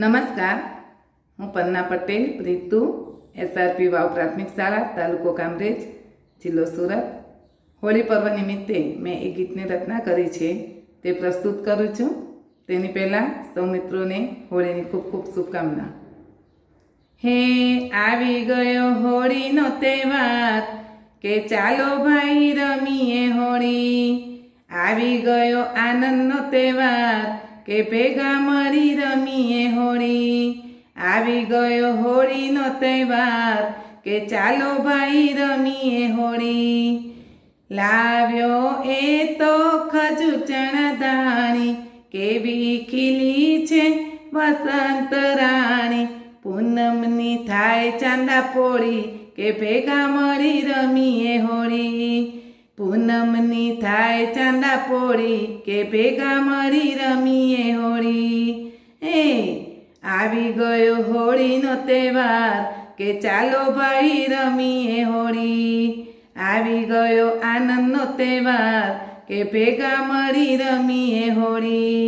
નમસ્કાર હું પન્ના પટેલ પ્રીતુ એસઆરપી વાવ પ્રાથમિક શાળા તાલુકો કામરેજ જિલ્લો સુરત હોળી પર્વ નિમિત્તે મેં એ ગીતની રચના કરી છે તે પ્રસ્તુત કરું છું તેની પહેલાં સૌ મિત્રોને હોળીની ખૂબ ખૂબ શુભકામના હે આવી ગયો હોળીનો તહેવાર કે ચાલો ભાઈ રમીએ હોળી આવી ગયો આનંદનો તહેવાર કે ભેગા મળી રમીએ હોળી આવી ગયો હોળીનો તહેવાર કે ચાલો ભાઈ રમીએ હોળી. લાવ્યો એ તો ખજૂર ચણા દાણી કેવી ખીલી છે વસંત રાણી. પૂનમની થાય ચાંદા પોળી કે ભેગા મળી રમીએ હોળી. પૂનમની થાય ચાંદા પોળી કે ભેગા મળી રમીએ હોળી. આવી ગયો હોળીનો તહેવાર કે ચાલો ભાઈ રમીએ હોળી. આવી ગયો આનંદનો તહેવાર કે ભેગા મળી રમીએ હોળી.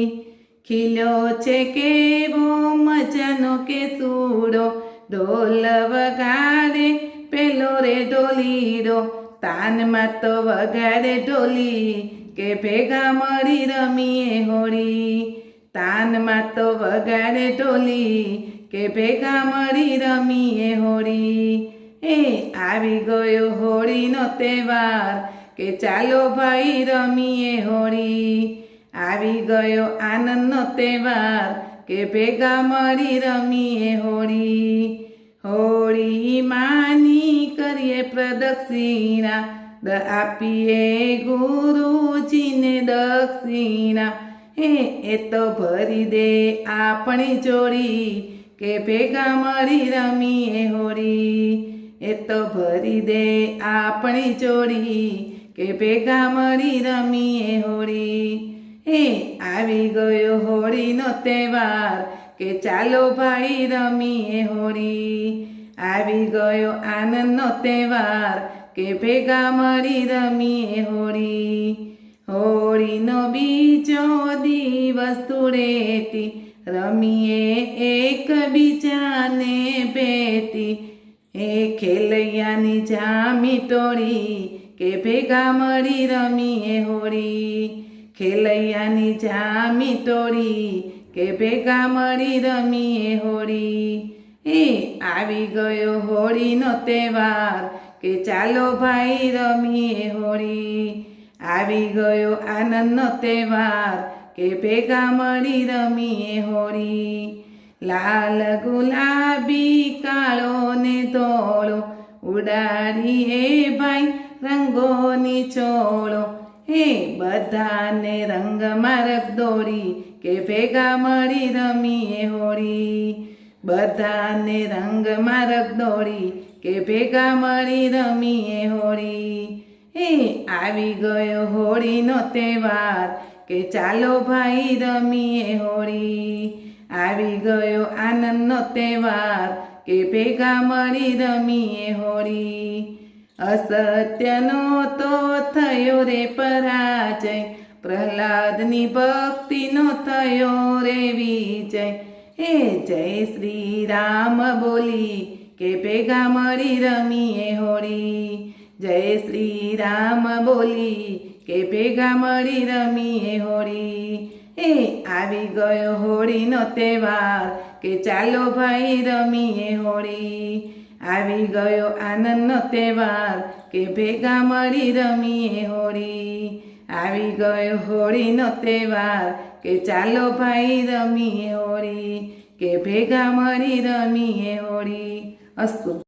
ખીલો છે કેવો મજાનો કે સૂડો, ઢોલ વગાડે પેલો રે ઢોલીડો, તાનમાં તો વગાડે ઢોલી કે ભેગા મળી રમીએ હોળી. તાનમાં તો વગાડે ઢોલી, કે ભેગા મળી રમીએ હોળી. એ આવી ગયો હોળીનો તહેવાર, કે ચાલો ભાઈ રમીએ હોળી. આવી ગયો આનંદનો તહેવાર, કે ભેગા મળી રમીએ હોળી. હોળી માની કરીએ પ્રદક્ષિણા, દ આપીએ ગુરુજીને દક્ષિણા. હે, એ તો ભરી દે આપણી જોડી, કે ભેગા મળી રમીએ હોળી. એ તો ભરી દે આપણી જોડી, કે ભેગા મળી રમીએ હોળી. હે, આવી ગયો હોળીનો તહેવાર, કે ચાલો ભાઈ રમીએ હોળી. આવી ગયો આનંદનો તહેવાર, કે ભેગા મળી રમીએ હોળી. હોળીનો બીજો દિવસ ધૂળેટી, રમીએ એક બીજાને ભેટી. એ ખેલૈયાની જામી ટોળી કે ભેગા મળી રમીએ હોળી. ખેલૈયાની જામી ટોળી કે ભેગા મળી રમીએ હોળી. એ આવી ગયો હોળીનો તહેવાર કે ચાલો ભાઈ રમીએ હોળી. આવી ગયો આનંદનો તહેવાર, કે ભેગા મળી રમીએ હોળી. લાલ ગુલાબી કાળો ને ધોળો, ઉડાડીએ ભાઈ રંગોની ચોળો. હે બધાને રંગમાં મારક દોડી કે ભેગા મળી રમીએ હોળી. બધાને રંગમાં મારક દોડી કે ભેગા મળી રમીએ હોળી. હે, આવી ગયો હોળીનો તહેવાર કે ચાલો ભાઈ રમીએ હોળી. આવી ગયો આનંદનો તહેવાર કે ભેગા મળી રમીએ હોળી. અસત્યનો તો થયો રે પરાજય, પ્રહલાદની ભક્તિનો થયો રે વિજય. હે, જય શ્રી રામ બોલી કે ભેગા મળી રમીએ હોળી. જય શ્રી રામ બોલી, કે ભેગા મળી રમીએ હોળી. એ આવી ગયો હોળીનો તહેવાર, કે ચાલો ભાઈ રમીએ હોળી. આવી ગયો આનંદનો તહેવાર, કે ભેગા મળી રમીએ હોળી. આવી ગયો હોળીનો તહેવાર, કે ચાલો ભાઈ રમીએ હોળી, કે ભેગા મળી રમીએ હોળી. અસ્તુ.